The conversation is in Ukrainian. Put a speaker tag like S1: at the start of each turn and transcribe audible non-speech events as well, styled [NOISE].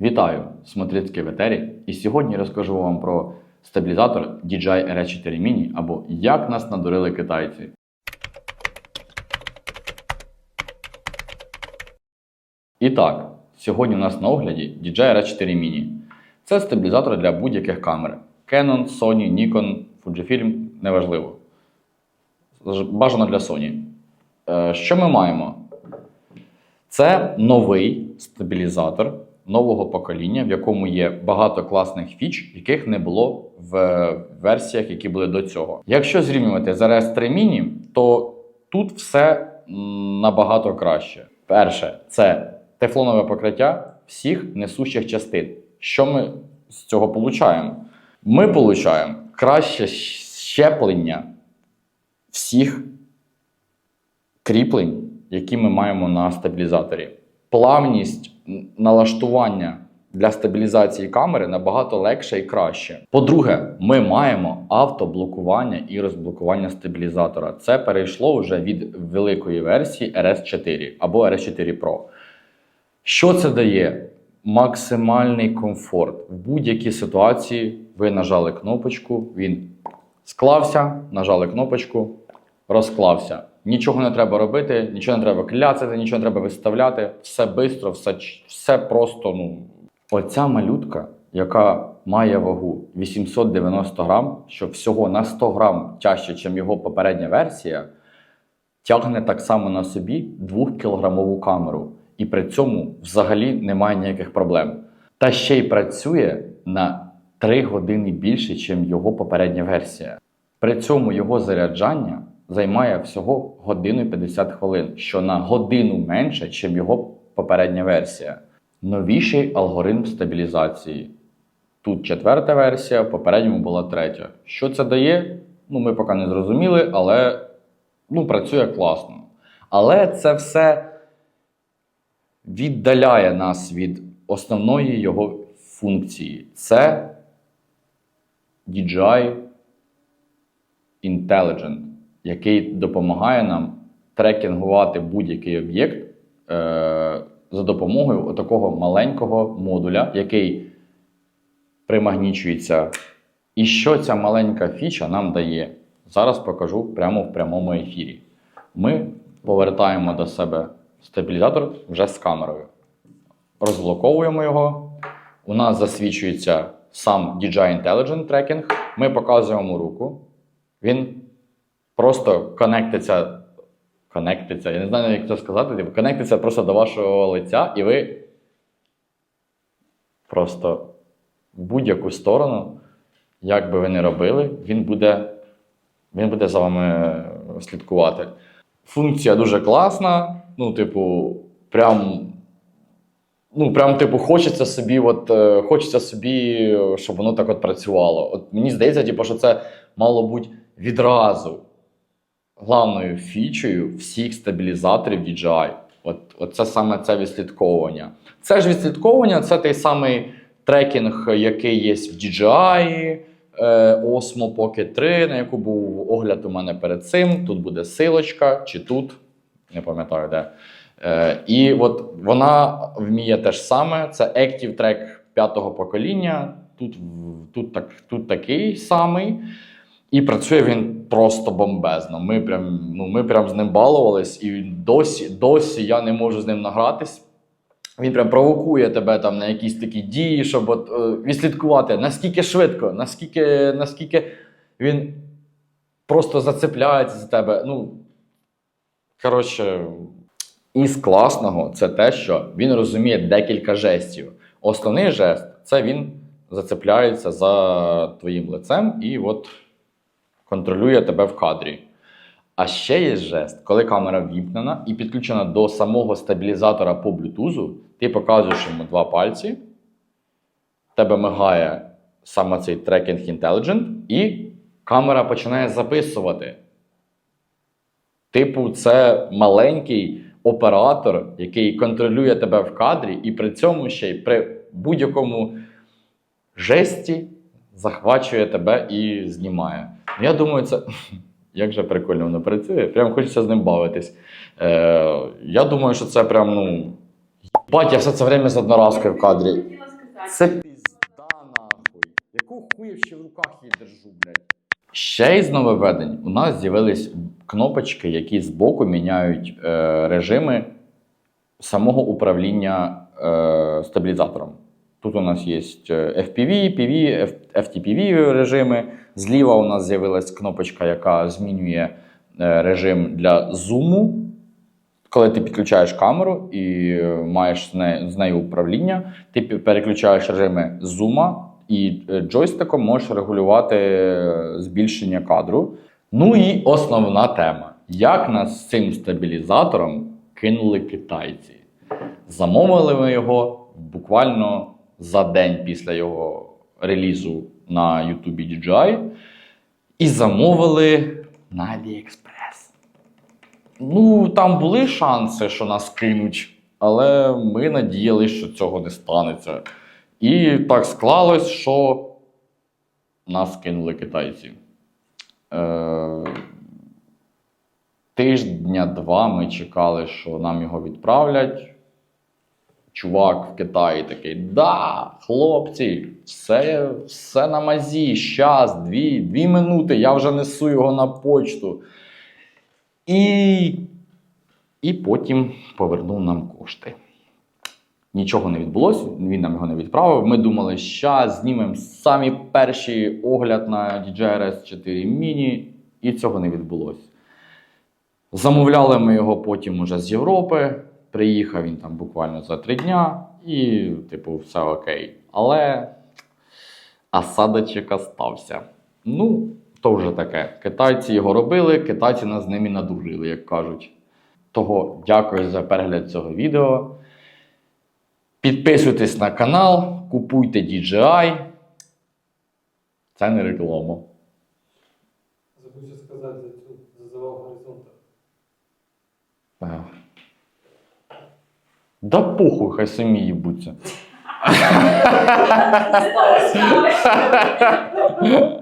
S1: Вітаю, смотрицький в етері. І сьогодні розкажу вам про стабілізатор DJI RS4 Mini або як нас надурили китайці. І так, сьогодні у нас на огляді DJI RS4 Mini. Це стабілізатор для будь-яких камер: Canon, Sony, Nikon, Fujifilm, неважливо. Бажано для Sony. Е, Що ми маємо? Це новий стабілізатор нового покоління, в якому є багато класних фіч, яких не було в версіях, які були до цього. Якщо зрівнювати з RS 3 Mini, то тут все набагато краще. Перше, це тефлонове покриття всіх несущих частин. Що ми з цього получаємо? Ми получаємо краще щеплення всіх кріплень, які ми маємо на стабілізаторі. Плавність налаштування для стабілізації камери набагато легше і краще. По-друге, ми маємо автоблокування і розблокування стабілізатора. Це перейшло вже від великої версії RS4 або RS4 Pro. Що це дає? Максимальний комфорт. В будь-якій ситуації ви нажали кнопочку, він склався, нажали кнопочку, розклався. Нічого не треба робити, нічого не треба кляцати, нічого не треба виставляти. Все швидко, все, все просто. Ну. Оця малютка, яка має вагу 890 грам, що всього на 100 грам тяжче, ніж його попередня версія, тягне так само на собі 2-кілограмову камеру. І при цьому взагалі немає ніяких проблем. Та ще й працює на 3 години більше, ніж його попередня версія. При цьому його заряджання займає всього годину і 50 хвилин, що на годину менше, ніж його попередня версія. Новіший алгоритм стабілізації. Тут четверта версія, в попередньому була третя. Що це дає? Ну, ми поки не зрозуміли, але ну, працює класно. Але це все віддаляє нас від основної його функції. Це DJI Intelligent, який допомагає нам трекінгувати будь-який об'єкт е, за допомогою такого маленького модуля, який примагнічується. І що ця маленька фіча нам дає? Зараз покажу прямо в прямому ефірі. Ми повертаємо до себе стабілізатор вже з камерою. Розблоковуємо його. У нас засвічується сам DJI Intelligent Tracking. Ми показуємо руку. Він просто конектиться. Конектиться, я не знаю, як це сказати. типу, Конектиться просто до вашого лиця, і ви просто в будь-яку сторону, як би ви не робили, він буде, він буде за вами е, слідкувати. Функція дуже класна. Ну, типу, прям. Ну, прям, типу, хочеться собі, от, е, хочеться собі, щоб воно так от працювало. От мені здається, типу, що це мало бути відразу главною фічею всіх стабілізаторів DJI. От, от це саме це відслідковування. Це ж відслідковування, це той самий трекінг, який є в DJI, е, Osmo Pocket 3, на яку був огляд у мене перед цим. Тут буде силочка, чи тут, не пам'ятаю де. Е, і от вона вміє те ж саме. Це Active Track п'ятого покоління. Тут, тут, так, тут такий самий. І працює він просто бомбезно. Ми прям, ну, ми прям з ним балувались, і досі, досі я не можу з ним награтись. Він прям провокує тебе там на якісь такі дії, щоб от, е, відслідкувати, наскільки швидко, наскільки, наскільки він просто зацепляється за тебе. Ну, коротше, із класного це те, що він розуміє декілька жестів. Основний жест це він зацепляється за твоїм лицем і от контролює тебе в кадрі. А ще є жест, коли камера вімкнена і підключена до самого стабілізатора по Bluetooth, ти показуєш йому два пальці, тебе мигає саме цей Tracking Intelligent, і камера починає записувати. Типу, це маленький оператор, який контролює тебе в кадрі, і при цьому ще й при будь-якому жесті захвачує тебе і знімає. Я думаю, це [LAUGHS] як же прикольно воно працює. Прям хочеться з ним бавитись. Е, я думаю, що це прям, ну. Бать, я все це время з одноразкою в кадрі. Це пізда нахуй. Яку хуя ще в руках її держу, блядь? Ще із нововведень у нас з'явились кнопочки, які збоку міняють е, режими самого управління е, стабілізатором. Тут у нас є е, FPV, PV, FTPV режими. Зліва у нас з'явилась кнопочка, яка змінює е, режим для зуму. Коли ти підключаєш камеру і е, маєш з нею, управління, ти переключаєш режими зума і е, джойстиком можеш регулювати збільшення кадру. Ну і основна тема: як нас з цим стабілізатором кинули китайці. Замовили ми його буквально за день після його релізу на YouTube DJI і замовили на AliExpress. Ну, там були шанси, що нас кинуть, але ми надіялися, що цього не станеться. І так склалось, що нас кинули китайці. Е, Тиждня-два ми чекали, що нам його відправлять. Чувак в Китаї такий: Да, хлопці, все, все на мазі, щас, дві, дві минути, я вже несу його на почту. І, і потім повернув нам кошти. Нічого не відбулося, він нам його не відправив. Ми думали, що знімемо самі перші огляд на DJI RS 4 Mini, і цього не відбулося. Замовляли ми його потім уже з Європи. Приїхав він там буквально за три дня, і, типу, все окей. Але осадочок остався. Ну, то вже таке. Китайці його робили, китайці нас з ними надурили, як кажуть. Того дякую за перегляд цього відео. Підписуйтесь на канал, купуйте DJI. Це не реклама.
S2: Забув ще сказати за цю за завал горизонта.
S1: Е. Да похуй, хай самі їбуться. [LAUGHS]